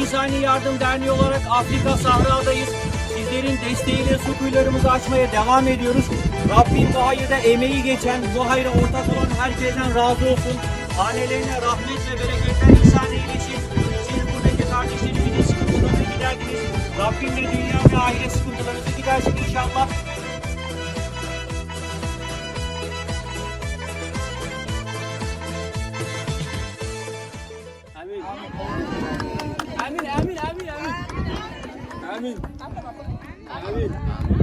İnsani Yardım Derneği olarak Afrika Sahra'dayız. Sizlerin desteğiyle su kuyularımızı açmaya devam ediyoruz. Rabbim bu hayırda emeği geçen, bu hayra ortak olan herkesten razı olsun. Hanelerine rahmet ve bereketler ihsan eylesin. Siz buradaki kardeşlerimizin sıkıntılarını giderdiniz. Rabbim de dünya ve ahiret sıkıntılarınızı gidersin inşallah. Amén. Amén.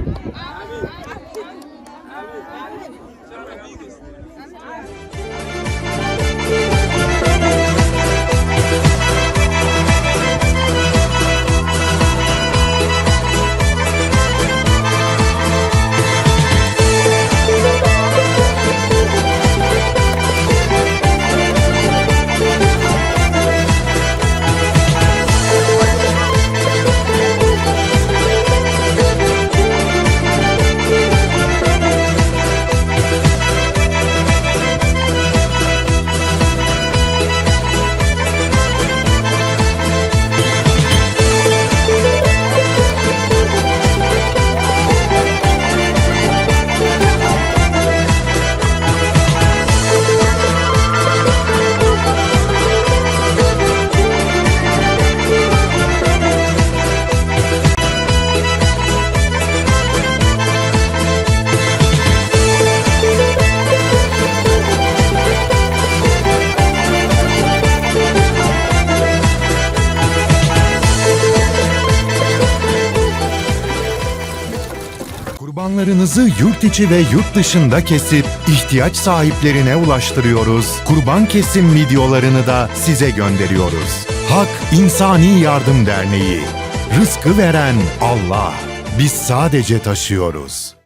Kurbanlarınızı yurt içi ve yurt dışında kesip ihtiyaç sahiplerine ulaştırıyoruz. Kurban kesim videolarını da size gönderiyoruz. Hak İnsani Yardım Derneği. Rızkı veren Allah. Biz sadece taşıyoruz.